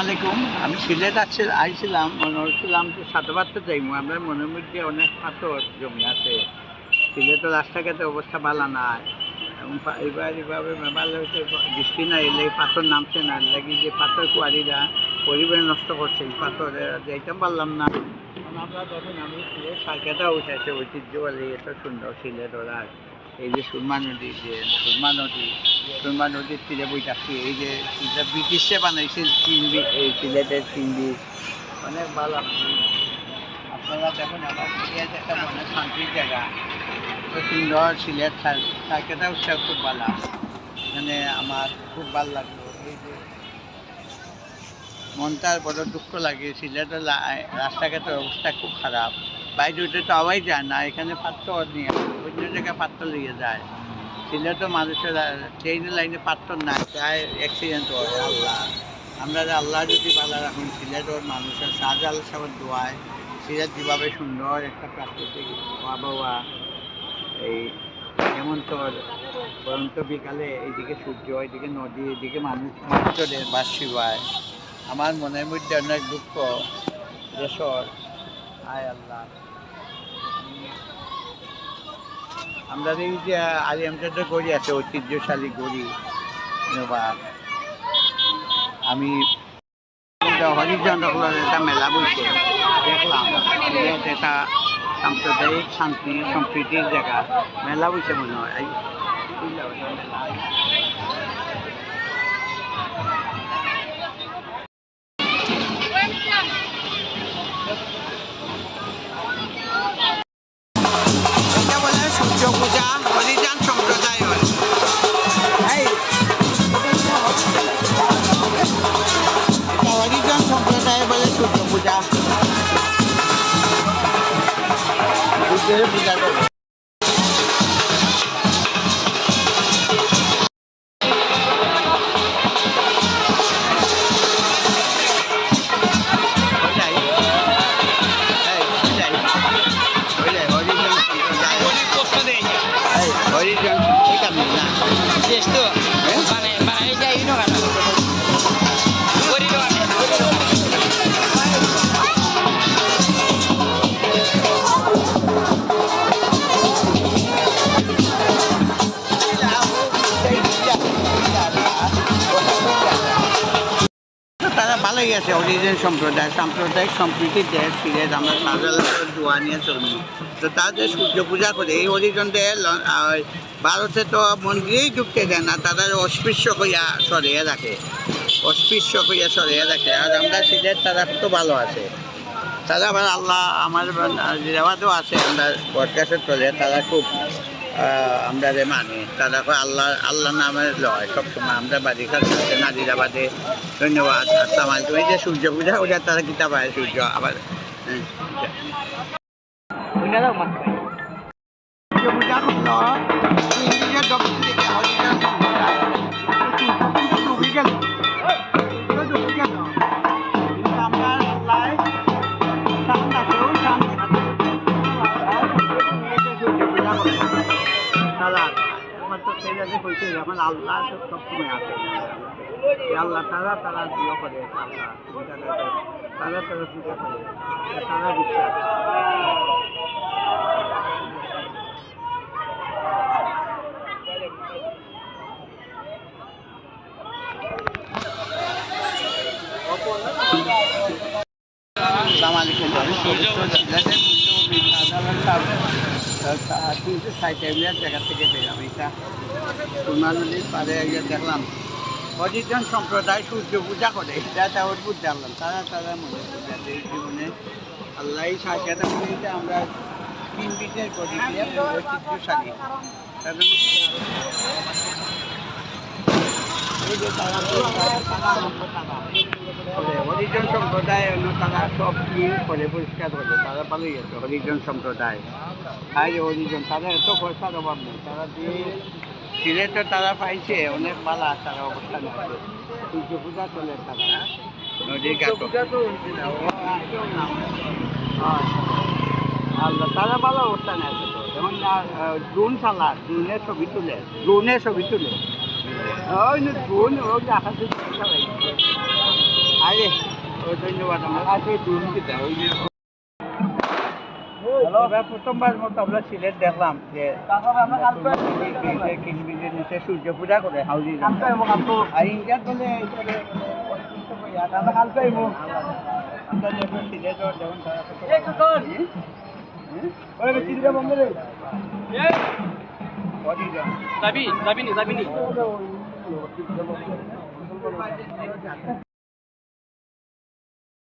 আলাইকুম। আমি সিলেট আসছিল আইছিলাম, মনে হচ্ছিলাম যে সাতবারটা যাইমু। আমরা মনের মধ্যে অনেক পাথর জমি আছে। সিলেটের রাস্তাঘাটের অবস্থা ভালো না। এবং এবার এভাবে ভালো হচ্ছে বৃষ্টি না এলে পাথর নামছে না। লাগি যে পাথর কুয়ারিরা পরিবেশ নষ্ট করছে, এই পাথর যাইতাম পারলাম না। আমরা দেখেন আমি সিলেট সার্কেটা উঠেছে ঐতিহ্যবাহী এত সুন্দর সিলেট ওরা। এই যে সুরমা নদী, যে সুরমা নদী সুরমা নদীর তীরে বই থাকছি এই যে ব্রিটিশে বানাইছিল তিন এই সিলেটের তিন অনেক ভালো। আপনারা দেখুন, আমার সিলেট একটা মনে শান্তির জায়গা। সুন্দর সিলেট সার্কেটা উৎসব খুব ভালো। মানে আমার খুব ভালো লাগল। এই যে মনটার বড় দুঃখ লাগে, সিলেটের রাস্তাঘাটের অবস্থা খুব খারাপ। বাইরে উঠে তো আওয়াই যায় না, এখানে পাত্র নিয়ে অন্য জায়গায় পাত্র নিয়ে যায়। সিলেটের মানুষের ট্রেনের লাইনে পাত্র না প্রায় অ্যাক্সিডেন্ট হয়, আল্লাহ। আমরা আল্লাহ যদি ভালো রাখুন, সিলেটের মানুষের শাহজাল সাহেবের দোয়ায়, সিলেট যেভাবে সুন্দর একটা প্রাকৃতিক আবহাওয়া, এই হেমন্তর, বরন্ত বিকালে এইদিকে সূর্য, এইদিকে নদী, এইদিকে মানুষ মানুষের বাস শিবায় আমার মনের মধ্যে অনেক দুঃখ দেশর আয় আল্লাহ। আমরা এই যে আলিয়ামটা গড়ি আছে, ঐতিহ্যশালী গড়ি। বা আমি হরিচন্দ্রগুলোর একটা মেলা বলছে দেখলাম। একটা সাম্প্রদায়িক শান্তি, সম্প্রীতির জায়গা। মেলা বলছে মনে হয়। সূর্যের পূজা করে ওইটাই। ভালোই আছে অরিজিন সম্প্রদায়, সাম্প্রদায়িক সম্প্রীতির দেশ সিলেট আমরা সাজালের দোয়া নিয়ে চলবো। তো তাদের সূর্য পূজা করে, এই অরিজনদের ভারতে তো মন্দিরেই ঢুকতে দেয় না তাদের অস্পৃশ্য হইয়া সরিয়ে রাখে। অস্পৃশ্য হইয়া সরিয়ে রাখে, আর আমরা সিলেট তারা তো ভালো আছে। তারা আবার আল্লাহ, আমার রেওয়াজও আছে, আমরা বটগাছের তলে তারা খুব আমরা যে মানি তারা আল্লাহ আল্লাহ নামে লয় সবসময়। আমরা বাড়ির কাছে আছে নাজিরাবাদে ধন্যবাদ আসসালাম আলাইকুম এই যে সূর্য পূজা ওটা তারা কিতা পায় সূর্য আবার হ্যাঁ, সূর্য পূজা আমার তো ছেলেদের হয়েছে যখন আল্লাহ তো সবসময় আছে। আল্লাহ তারা তারা ইয়ে করে। তারা তারা পূজা করে। তারা বিশ্বাস আসসালামু আমি পবিত্র সিলেটের মুখ্যমন্ত্রী শাহজালাল তিনশো ষাট এমএর জায়গা থেকে পেলাম এটা পাড়ে গিয়ে দেখলাম হরিজন সম্প্রদায় সূর্য পূজা করে এটা তাও বুঝতে পারলাম তারা তারা মনে এই জীবনে আল্লাহ সাহায্যতা মন্দিরে আমরা তিন বিটের করি ঐতিহ্যশালী কারণ এই যে তারা তারা হরিজন সম্প্রদায় অন্য তারা সব কি করে পরিষ্কার করে? তারা ভালোই আছে হরিজন সম্প্রদায়। আর হরিজন তারা এত পয়সার অভাব নেই। তারা দিয়ে সিলেটে তারা পাইছে অনেক ভালো তারা অবস্থান আছে সূর্য পূজা চলে তারা। নদীর আল্লাহ তারা ভালো অবস্থানে আছে যেমন ড্রোন চালা ড্রোনের ছবি তুলে ড্রোনের ছবি তুলে। ওই ড্রোন ওই আকাশে চালাই আরে ধন্যবাদ আমার আমরা সিলেট দেখলাম যাবি যাবি যাবি